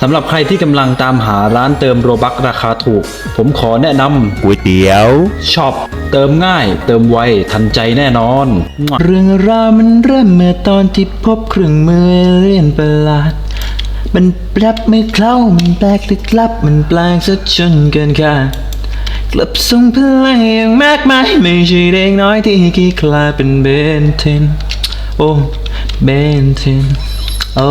สำหรับใครที่กำลังตามหาร้านเติมโรบักราคาถูก ผมขอแนะนำก๋วยเตี๋ยวช็อปเติมง่าย เติมไวทันใจแน่นอน เรื่องราวมันเริ่มเมื่อตอนที่พบเครื่องมือเรียนประหลาด มันแปลบไม่เข้ามันแปลกลึกลับ มันแปลกซะจนเกินคาดกลับส่งพลังอย่างมากมายไม่ใช่เด็กน้อยที่ขี้คลาเป็นเบนเทนโอ้เบนเทนโอ้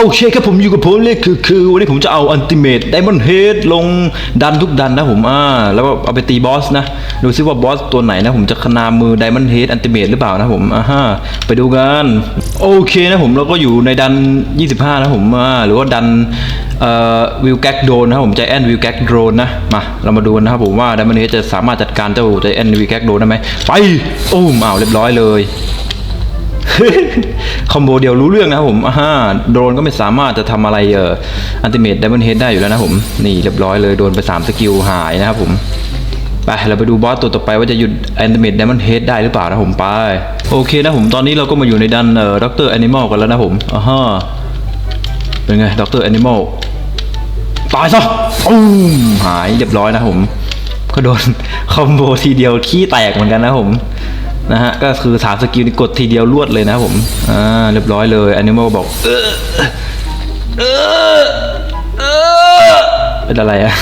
โอเคครับผมอยู่กับผมเลยคือคือวันนี้ผมจะเอาอันติเมตไดมอนด์เฮดลงดันทุกดันนะผมอ่าแล้วก็เอาไปตีบอสนะ ดูซิว่าบอสตัวไหนนะผมจะขนามือไดมอนด์เฮดอันติเมตหรือเปล่านะผมอ่าฮะไปดูกันโอเคนะผมเราก็อยู่ในดัน 25 นะผมอ่าหรือว่าดันเอ่อวิลแก๊กโดนนะครับผมใจแอนวิลแก๊กโดนนะมาเรามาดูกันนะครับผมว่าไดมอนด์เฮดจะสามารถจัดการเจ้าใจแอนวิลแก๊กโดนได้ไหมไปโอ้มอ้าวเรียบร้อยเลย คอมโบเดียวรู้เรื่องนะครับผมอ่าฮะโดรนก็ไม่สามารถจะทำอะไรเอ่ออันติเมตไดมอนเฮดได้อยู่แล้วนะผม นี่เรียบร้อยเลยโดนไป 3 สกิลหายนะครับผม ไป เราไปดูบอสตัวต่อไปว่าจะหยุดแอนติเมตไดมอนเฮดได้หรือเปล่านะผมไป โอเคนะผมตอนนี้เราก็มาอยู่ในดันเอ่อด็อกเตอร์แอนิมอลกันแล้วนะผมอ่าฮะเป็นไงด็อกเตอร์แอนิมอลตายซะปุ้มหายเรียบร้อยนะผม ก็โดนคอมโบทีเดียวขี้แตกเหมือนกันนะผม นะฮะก็คือสามสกิลนี่กดทีเดียวรวดเลยนะผมอ่าเรียบร้อยเลยอันนี้มาบอกเออเออเออเป็นอะไรอะ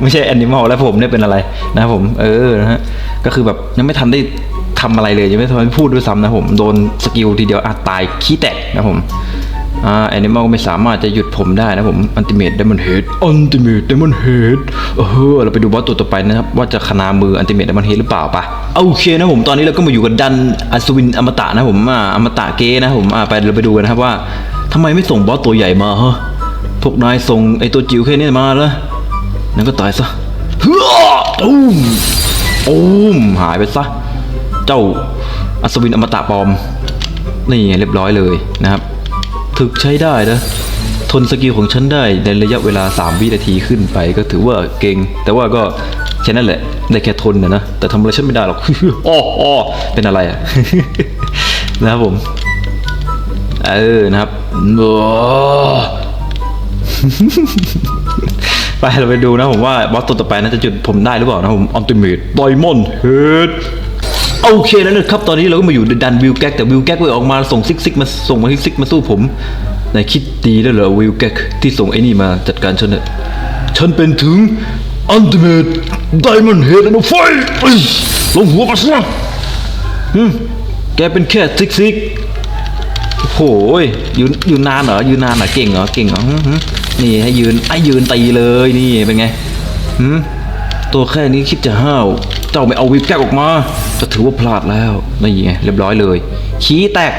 ไม่ใช่แอนิมอลแล้วผมเนี่ยเป็นอะไรนะผม เออนะฮะก็คือแบบยังไม่ทันได้ทำอะไรเลยยังไม่ทันได้พูดด้วยซ้ำนะผมโดนสกิลทีเดียวอาจตายขี้แตกนะผม อ่าแอนิมอลก็ไม่สามารถจะหยุดผมได้นะผมอันติเมตไดมอนเฮดอันติเมตไดมอนเฮดเออเราไปดูบอสตัวต่อไปนะครับ ว่าจะขนามืออันติเมตไดมอนเฮดหรือเปล่าปะโอเคนะผมตอนนี้เราก็มาอยู่กับดันอัศวินอมตะนะผมอ่าอมตะเกนะผมอ่าไปเราไปดูกันนะครับว่าทำไมไม่ส่งบอสตัวใหญ่มาฮะพวกนายส่งไอตัวจิ๋วแค่นี้มาแล้วนั่นก็ตายซะเฮ้อตุ้มตุ้มหายไปซะเจ้าอัศวินอมตะปลอมนี่เรียบร้อยเลยนะครับ ถึกใช้ได้นะ ทนสกิลของฉันได้ในระยะเวลา 3 วินาทีขึ้นไปก็ถือว่าเก่ง แต่ว่าก็แค่นั้นแหละ ได้แค่ทนนะนะ แต่ทำอะไรฉันไม่ได้หรอกอ้ออ้อเป็นอะไรอะนะครับผม เออ นะครับโอ้ไปเราไปดูนะผมว่าบอสตัวต่อไปน่าจะจุดผมได้หรือเปล่านะผมอัลติเมทไดมอนด์เฮด โอเคแล้วนะครับ ตอนนี้เราก็มาอยู่ดันวิลแก๊กแต่วิลแก๊กไปออกมาส่งซิกซิกมาส่งมาซิกซิกมาสู้ผมนายคิดดีแล้วเหรอวิลแก๊กที่ส่งไอ้นี่มาจัดการฉันเนี่ยฉันเป็นถึงอัลติเมทไดมอนด์เฮดนะไฟลงหัวมาซะฮึแกเป็นแค่ซิกซิกโอ้โหยยืนยืนนานเหรอยืนนานเหรอเก่งเหรอเก่งเหรอนี่ให้ยืนไอ้ยืนตีเลยนี่เป็นไงหืม ตัวแค่นี้คิดจะห้าว เจ้าไม่เอาวิปแก้วออกมา จะถือว่าพลาดแล้วนี่ไงเรียบร้อยเลย ขี้แตก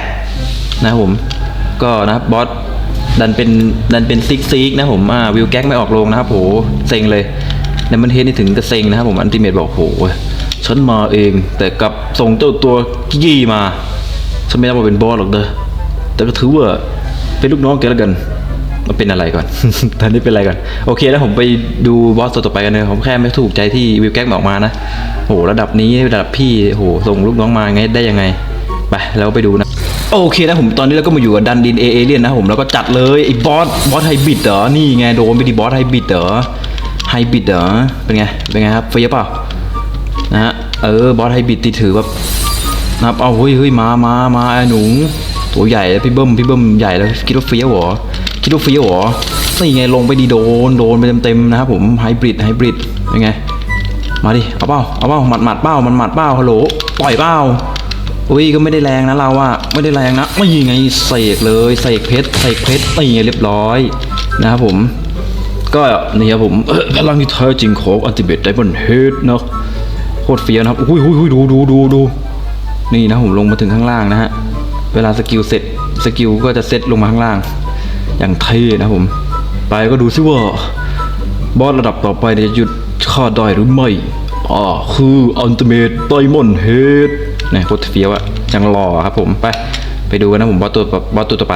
นะผม ก็นะครับบอสดันเป็นดันเป็นซิกซิกนะผมอ่าวิวแก๊กไม่ออกโรงนะครับโหเซ็งเลยในมันเทสนี่ถึงกระเซ็งนะครับผมอันติเมตบอกโหฉันมาเอง แต่กับส่งเจ้าตัวกี้มาฉันไม่ได้มาเป็นบอสหรอกเด้อแต่ก็ถือว่าเป็นลูกน้องแกแล้วกัน มันเป็นอะไรก่อน ตอนนี้เป็นอะไรก่อน โอเค แล้วผมไปดูบอสตัวต่อไปกันเลยผมแค่ไม่ถูกใจที่วิวแก๊กออกมานะโหระดับนี้ระดับพี่โหส่งลูกน้องมาไงได้ยังไงไปแล้วไปดูนะ โอเคนะผมตอนนี้เราก็มาอยู่กับดันดินเอเอเลียนนะผมแล้วก็จัดเลยไอ้บอสบอสไฮบิดเหรอนี่ไงโดนไปดิบอสไฮบิดเหรอไฮบิดเหรอเป็นไงเป็นไงครับเฟียเปล่านะฮะเออบอสไฮบิดที่ถือแบบนะครับเอาเฮ้ยเฮ้ยมามามาไอ้หนูตัวใหญ่แล้วพี่เบิ้มพี่เบิ้มใหญ่แล้วคิดว่าเฟี้ยวเหรอ คิดว่าเฟี้ยวหรอนี่ไงลงไปดีโดนโดนไปเต็มๆนะครับผมไฮบริดไฮบริดเป็นไง มาดิเอาเป้าเอาเป้าหมัดหมัดเป้ามันหมัดเป้าฮัลโหลต่อยเป้าอุ้ยก็ไม่ได้แรงนะเราอะไม่ได้แรงนะไม่ยังไงเสกเลยเสกเพชรเสกเพชรนี่ไงเรียบร้อยนะครับผม ก็นี่ครับผมพลังที่แท้จริงของอัลติเมทไดมอนด์เฮดเนาะโคตรเฟี้ยวนะครับอุ้ยอุ้ยอุ้ยดูดูดูดูนี่นะผมลงมาถึงข้างล่างนะฮะเวลาสกิลเสร็จสกิลก็จะเซตลงมาข้างล่าง อย่างเท่นะผม ไปก็ดูซิว่า บอสระดับต่อไปจะหยุดข้าได้หรือไม่อ่าคืออัลติเมทไดมอนด์เฮดนี่โคตรเฟี้ยวอะยังรอครับผมไปไปดูกันนะผมบอสตัวบอสตัวต่อไป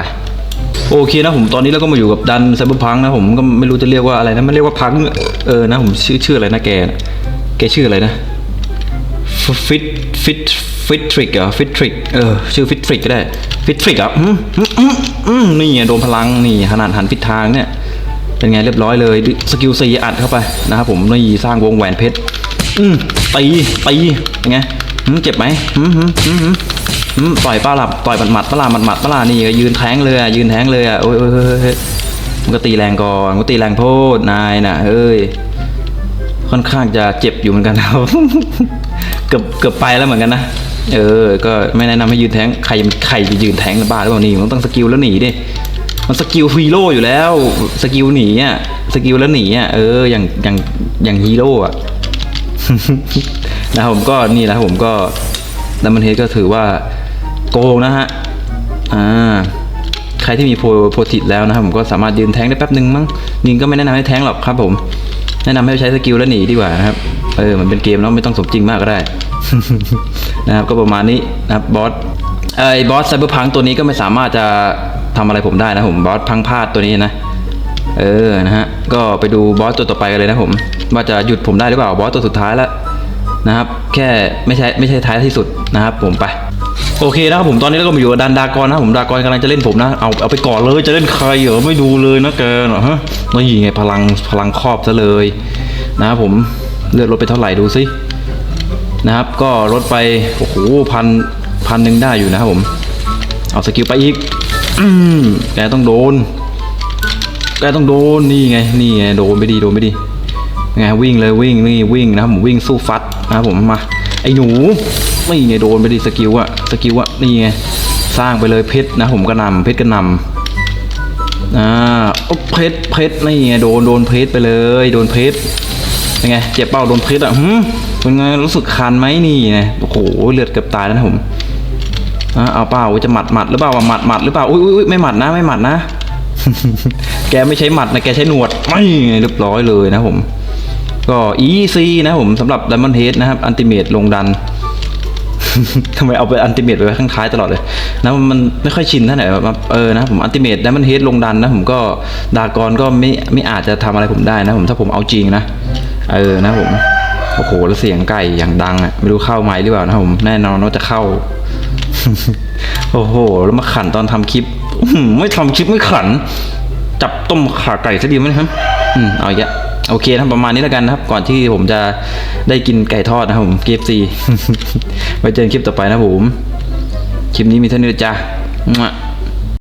โอเคนะผมตอนนี้เราก็มาอยู่กับดันไซเบอร์พังนะผมก็ไม่รู้จะเรียกว่าอะไรนะมันเรียกว่าพังเออนะผมชื่อชื่ออะไรนะแกแกชื่ออะไรนะฟิตฟิตฟิตทริกเหรอฟิตทริกเออชื่อฟิตทริกก็ได้ฟิตทริกอะ อืมนี่ไงโดนพลังนี่ขนาดหันผิดทางเนี่ยเป็นไงเรียบร้อยเลยสกิลซีอัดเข้าไปนะครับผมนี่สร้างวงแหวนเพชรอืมตีตีเป็นไงเจ็บไหมหืมหืมหืมหืมต่อยป้าหลับต่อยหมัดหมัดป้าหลับหมัดหมัดป้าหลับนี่ยืนแทงเลยอะยืนแทงเลยอะโอ้ยโอ้ยมันก็ตีแรงก่อนมันก็ตีแรงโพดนายน่ะเฮ้ยค่อนข้างจะเจ็บอยู่เหมือนกันครับเกือบเกือบไปแล้วเหมือนกันนะ เออ ก็ไม่แนะนำให้ยืนแทงใครใครจะยืนแทงบ้าหรือเปล่านี่มันต้องสกิลแล้วหนีดิ มันสกิลฮีโร่อยู่แล้ว สกิลหนีอะ สกิลแล้วหนีอะ เออ อย่างอย่างอย่างฮีโร่อะ นะผมก็นี่แหละผมก็ดัมเบิลเฮดก็ถือว่าโกงนะฮะ อ่า ใครที่มีโพโพติดแล้วนะครับผมก็สามารถยืนแทงได้แป๊บหนึ่งมั้งยิงก็ไม่แนะนำให้แทงหรอกครับผม แนะนำให้ใช้สกิลแล้วหนีดีกว่านะครับ เออ มันเป็นเกมแล้วไม่ต้องสมจริงมากก็ได้ นะครับก็ประมาณนี้นะครับบอสไอ้บอสไซเบอร์พังตัวนี้ก็ไม่สามารถจะทำอะไรผมได้นะผมบอสพังพลาดตัวนี้นะ เออนะฮะก็ไปดูบอสตัวต่อไปกันเลยนะผมว่าจะหยุดผมได้หรือเปล่าบอสตัวสุดท้ายแล้วนะครับ แค่ไม่ใช่ไม่ใช่ท้ายที่สุดนะครับ ผมไปโอเคนะครับผมตอนนี้เราก็มาอยู่กับดันดากรนะผมดากรกำลังจะเล่นผมนะเอาเอาไปก่อนเลยจะเล่นใครเหรอไม่ดูเลยนะแกเหรอฮะนี่ไงพลังพลังครอบซะเลยนะครับผมเลือดลดไปเท่าไหร่ดูสิ นะครับ ก็ลดไปโอ้โหพันพันหนึ่งได้อยู่นะครับผม เอาสกิลไปอีกอืมแกต้องโดนแกต้องโดนนี่ไงนี่ไงโดนไปดีโดนไปดีไงวิ่งเลยวิ่งนี่วิ่งนะครับผมวิ่งสู้ฟัดนะครับผมมาไอ้หนูนี่ไงโดนไปดีสกิลอะสกิลอะนี่ไงสร้างไปเลยเพชรนะผมกระนำเพชรกระนำอ่าโอ้เพชรเพชรนี่ไงโดนโดนเพชรไปเลย โดนเพชร เป็นไงเจ็บเป้าโดนพชรอะหืมเป็นไงรู้สึกคันไหมนี่ไงโอ้โหเลือดเกือบตายแล้วนะผมเอาเปล่าจะหมัดหมัดหรือเปล่าหมัดหมัดหรือเปล่าอุ้ยอุ้ยไม่หมัดนะไม่หมัดนะ แกไม่ใช้หมัดนะแกใช้หนวดไม่เรียบร้อยเลยนะผม ก็อีซีนะผมสำหรับดัมเบิลเฮดนะครับอันติเมตลงดันทำไมเอาไปอันติเมตไว้ข้างท้ายตลอดเลยนะมันไม่ค่อยชินเท่าไหร่แบบเออนะผมอันติเมตดัมเบิลเฮดลงดันนะผมก็ดากอนก็ไม่ไม่อาจจะทำอะไรผมได้นะผมถ้าผมเอาจริงนะ เออนะผมโอ้โหแล้วเสียงไก่อย่างดังอะไม่รู้เข้าไหมค์หรือเปล่านะผมแน่นอนว่าจะเข้า โอ้โห แล้วมาขันตอนทำคลิปอื้อหือไม่ทำคลิปไม่ขัน จับต้มขาไก่ซะดีไหมครับอืมเอาอีกแล้วโอเคนะประมาณนี้แล้วกันนะครับ ก่อนที่ผมจะได้กินไก่ทอดนะครับผม KFC ไว้เจอกันคลิปต่อไปนะครับผม คลิปนี้มีเท่านี้นะจ้ะมั่ว